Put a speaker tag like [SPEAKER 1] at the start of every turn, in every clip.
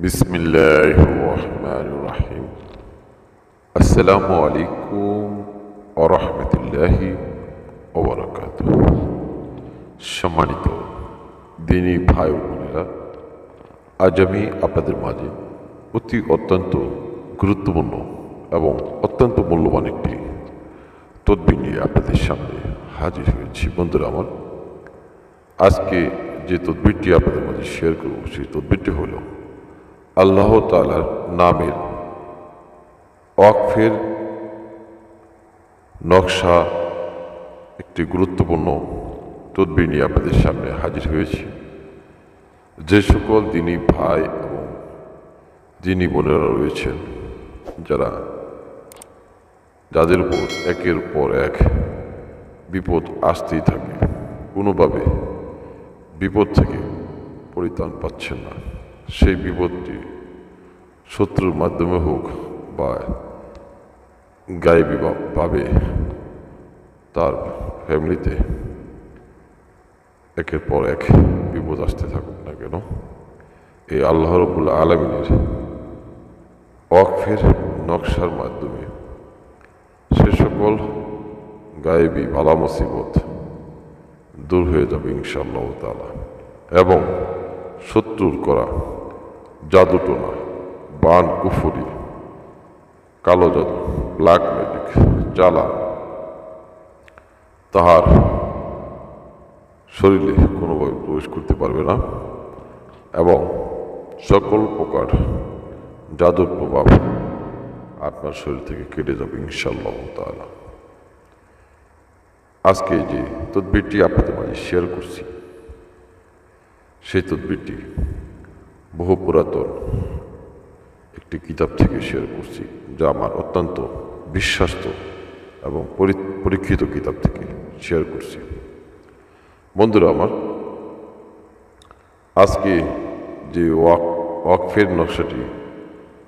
[SPEAKER 1] بسم الله الرحمن الرحيم السلام عليكم ورحمة الله وبركاته সম্মানিত দিনী ভাই ও বোনেরা আজ আমি আপনাদের মাঝে অতি অত্যন্ত গুরুত্বপূর্ণ এবং অত্যন্ত মূল্যবান একটি তদবির নিয়ে আপনাদের সামনে হাজির হয়েছি বন্ধুরা আমার আজকে যে তদবিরটি আপনাদের মাঝে শেয়ার করব সেই তদবিরটি হল আল্লাহ তালার নামের ওয়াকফের নকশা একটি গুরুত্বপূর্ণ তদবির নিয়ে আপনাদের সামনে হাজির হয়েছি। যে সকল দিনী ভাই এবং দিনী বোনেরা রয়েছেন, যারা যাদের উপর একের পর এক বিপদ আসতেই থাকে, কোনোভাবে বিপদ থেকে পরিত্রাণ পাচ্ছেন না। সেই বিপদটি শত্রুর মাধ্যমে হোক বা গায়েবী ভাবে তার ফ্যামিলিতে একের পর এক বিপদ আসতে থাকুক না কেন, এই আল্লাহ রবুল্লা আলমিনের ওয়াকফের নকশার মাধ্যমে সে সকল গায়েবী বালা মুসিবত দূর হয়ে যাবে ইনশাআল্লাহ তালা এবং শত্রুর করা জাদুটোনা বান কুফুরি, কালো জাদু ব্ল্যাক ম্যাজিক জ্বালা। তাহার শরীরে কোনোভাবে প্রবেশ করতে পারবে না এবং সকল প্রকার জাদুর প্রভাব আপনার শরীর থেকে কেটে যাবে ইনশাল্লাহ তালা আজকে যে তদবিরটি আপনাদের মাঝে শেয়ার করছি, সেই তদবিরটি বহু পুরাতন একটি কিতাব থেকে শেয়ার করছি, যা আমার অত্যন্ত বিশ্বাস্ত এবং পরি- পরীক্ষিত কিতাব থেকে শেয়ার করছি। বন্ধুরা আমার, আজকে যে ওয়াক, ওয়াকফের নকশাটি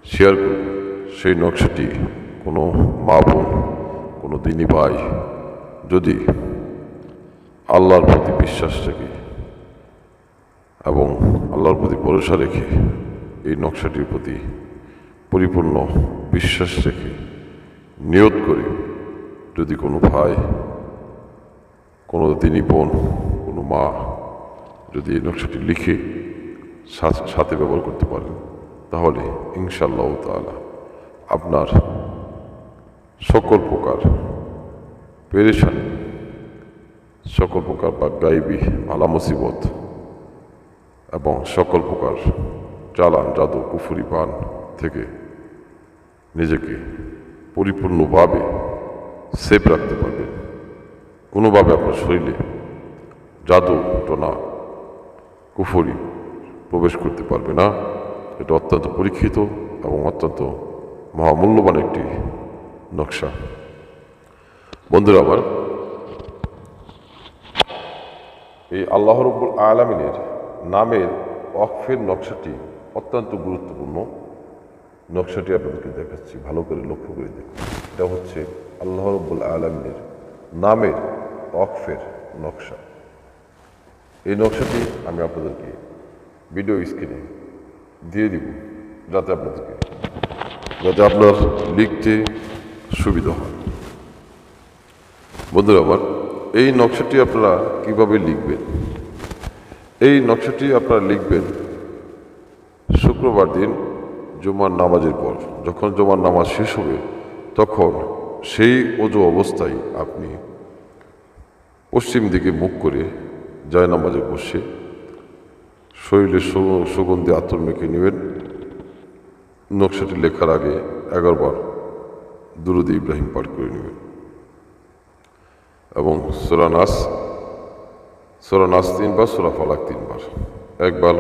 [SPEAKER 1] শেয়ার করব, সেই নকশাটি কোনো মা বোন, কোনো দিনী ভাই যদি আল্লাহর প্রতি বিশ্বাস রেখে এবং আল্লাহর প্রতি ভরসা রেখে এই নকশাটির প্রতি পরিপূর্ণ বিশ্বাস রেখে নিয়ত করে যদি কোনো ভাই, কোনো দিনী বোন, কোনো মা যদি এই নকশাটি লিখে সাথে ব্যবহার করতে পারেন, তাহলে ইনশাল্লাহ তাআলা আপনার সকল প্রকার পেরেশানি, সকল প্রকার বা গাইবি ভালা মুসিবত এবং সকল প্রকার চালান, জাদু, কুফুরি, পান থেকে নিজেকে পরিপূর্ণভাবে সেফ রাখতে পারবেন কোনোভাবে আপনার শরীরে জাদু টোনা কুফুরি প্রবেশ করতে পারবে না। এটা অত্যন্ত পরীক্ষিত এবং অত্যন্ত মহামূল্যবান একটি নকশা। বন্ধুরা, আবার এই আল্লাহ রব্বুল আলমিনের নামের অক্ষের নকশাটি অত্যন্ত গুরুত্বপূর্ণ। নকশাটি আপনাদেরকে দেখাচ্ছি, ভালো করে লক্ষ্য করে দেখুন। এটা হচ্ছে আল্লাহ রব্বুল আলমিনের নামের অক্ষের নকশা। এই নকশাটি আমি আপনাদেরকে ভিডিও স্ক্রিনে দিয়ে দিব, যাতে আপনাদেরকে, যাতে আপনার লিখতে সুবিধা হয়। বন্ধুরা আমার এই নকশাটি আপনারা কীভাবে লিখবেন? এই নকশাটি আপনারা লিখবেন শুক্রবার দিন জুমার নামাজের পর। যখন জুমার নামাজ শেষ হবে, তখন সেই অজু অবস্থায় আপনি পশ্চিম দিকে মুখ করে জয় নামাজে বসে শরীরে সুগন্ধি আতর নেবেন। নকশাটি লেখার আগে এগারোবার দুরুদ ইব্রাহিম পাঠ করে নেবেন। এবং সোরা নাস সোরা নাস তিনবার, সোরা ফালাক তিনবার। একবার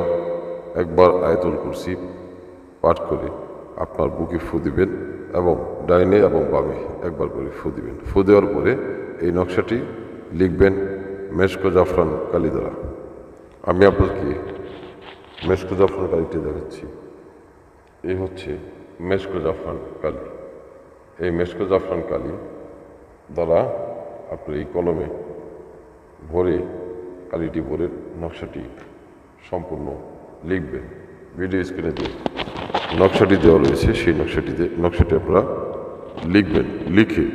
[SPEAKER 1] একবার আয়তুল কুরসি পাঠ করে আপনার বুকে ফু দিবেন এবং ডাইনে এবং বামে একবার করে ফু দিবেন। ফু দেওয়ার পরে এই নকশাটি লিখবেন মেশকো জাফরান কালি দ্বারা আমি আপনাকে মেশকো জাফরান কালিটি দেখাচ্ছি। এই হচ্ছে মেশকো জাফরান কালি। এই মেশকো জাফরান কালি দ্বারা আপনি এই কলমে ভরে কালিটি ভরে নকশাটি সম্পূর্ণ লিখবেন। ভিডিও স্ক্রিনে যে নকশাটি দেওয়া রয়েছে, সেই নকশাটিতে, নকশাটি আপনারা লিখবেন, লিখে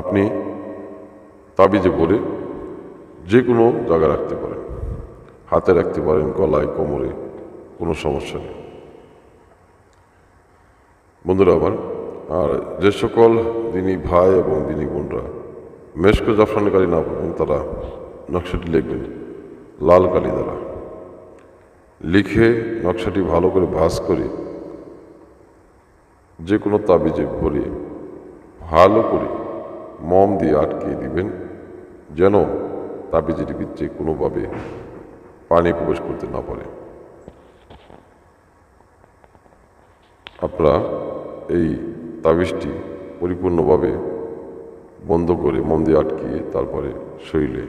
[SPEAKER 1] আপনি তাবিজে করে যে কোনো জায়গায় রাখতে পারেন। হাতে রাখতে পারেন, গলায়, কোমরে, কোনো সমস্যা নেই। বন্ধুরা আমার, আর যে সকল দিনী ভাই এবং দিনী বোনরা মেশকো জাফরানি কালি না পাবেন তারা নকশাটি লিখবেন লাল কালি দ্বারা। লিখে নকশাটি ভালো করে ভাঁজ করে যে কোনো তাবিজে ভরে ভালো করে মম দিয়ে আটকিয়ে দিবেন, যেন তাবিজের ভিতরে কোনোভাবে পানি প্রবেশ করতে না পারে। আপনারা এই তাবিজটি পরিপূর্ণভাবে বন্ধ করে মন দিয়ে আটকিয়ে তারপরে শরীরে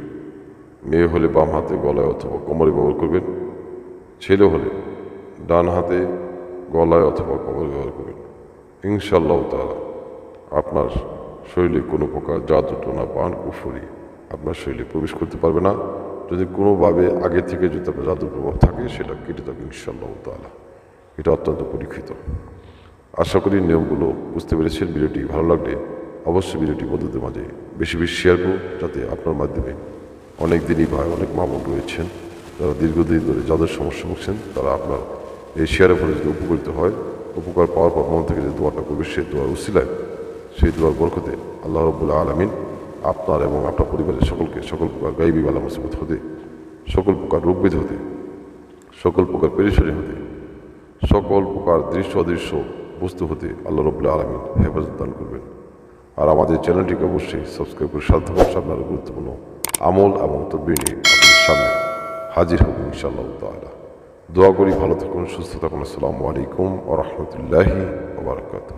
[SPEAKER 1] মেয়ে হলে বাম হাতে গলায় অথবা কোমরে ব্যবহার করবেন। ছেলে হলে ডান হাতে গলায় অথবা কোমরে ব্যবহার করবেন। ইনশাল্লাহ তালা আপনার শরীরে কোনো প্রকার জাদু না পান কুফরি আপনার শরীরে প্রবেশ করতে পারবে না। যদি কোনোভাবে আগে থেকে যদি আপনার জাদুর প্রভাব থাকে, সেটা কেটে যাবে ইনশাল্লাহ তালা এটা অত্যন্ত পরীক্ষিত। আশা করি নিয়মগুলো বুঝতে পেরেছেন। ভিডিওটি ভালো লাগলে অবশ্যই ভিডিওটি বন্ধুদের মাঝে বেশি বেশি শেয়ার করুন, যাতে আপনার মাধ্যমে অনেক দিনই ভাই অনেক মামুন রয়েছেন। যারা দীর্ঘদিন ধরে যাদের সমস্যা ভুগছেন, তারা আপনার এই শেয়ারের ফলে যদি উপকৃত হয়, উপকার পাওয়ার পর মন থেকে যে দোয়াটা করবে সেই দোয়ার উসিলায়, সেই দোয়ার বরকতে আল্লাহ রবুল্লাহ আলমিন আপনার এবং আপনার পরিবারের সকলকে সকল প্রকার গাইবী বালা মুসিবত হতে, সকল প্রকার রোগবিধ হতে, সকল প্রকার পেরেশানি হতে, সকল প্রকার দৃশ্য অদৃশ্য বস্তু হতে আল্লাহ রবুল্লাহ আলমিন হেফাজত দান করবেন। আর আমাদের চ্যানেলটিকে অবশ্যই সাবস্ক্রাইব করে অবশ্যই আপনারা গুরুত্বপূর্ণ আমল এবং তদবির নিয়ে আপনাদের সামনে হাজির হব ইনশাআল্লাহ তালা দোয়া করি ভালো থাকুন, সুস্থ থাকুন। আসসালামু আলাইকুম ও রহমতুল্লাহি ওবরাকাতুহ